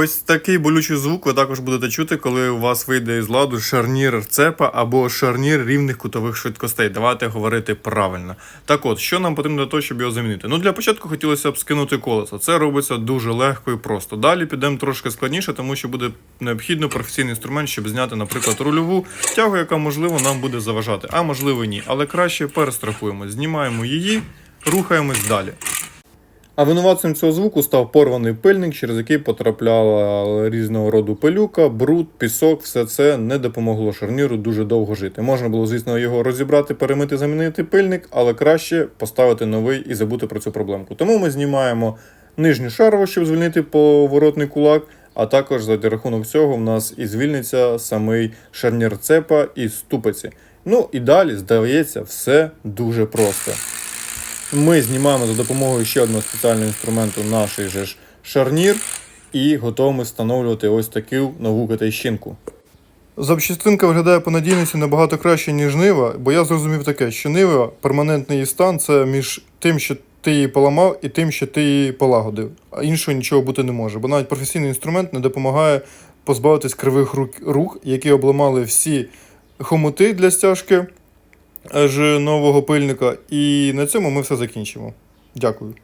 Ось такий болючий звук ви також будете чути, коли у вас вийде із ладу шарнір цепа або шарнір рівних кутових швидкостей. Давайте говорити правильно. Так от, що нам потрібно для того, щоб його замінити? Ну для початку хотілося б скинути колесо. Це робиться дуже легко і просто. Далі підемо трошки складніше, тому що буде необхідно професійний інструмент, щоб зняти, наприклад, рульову тягу, яка можливо нам буде заважати, а можливо ні. Але краще перестрахуємо, знімаємо її, рухаємось далі. А винуватцем цього звуку став порваний пильник, через який потрапляла різного роду пилюка, бруд, пісок. Все це не допомогло шарніру дуже довго жити. Можна було, звісно, його розібрати, перемити, замінити пильник, але краще поставити новий і забути про цю проблемку. Тому ми знімаємо нижню шарову, щоб звільнити поворотний кулак. А також за рахунок цього в нас і звільниться самий шарнір цепа і ступиці. Ну і далі, здається, все дуже просто. Ми знімаємо за допомогою ще одного спеціального інструменту наш же ж шарнір і готові встановлювати ось таку нову китайщинку. Запчастинка виглядає по надійності набагато краще, ніж нива, бо я зрозумів таке, що нива перманентний її стан це між тим, що ти її поламав, і тим, що ти її полагодив. А іншого нічого бути не може. Бо навіть професійний інструмент не допомагає позбавитись кривих рук, рук які обламали всі хомути для стяжки аж нового пильника. І на цьому ми все закінчимо. Дякую.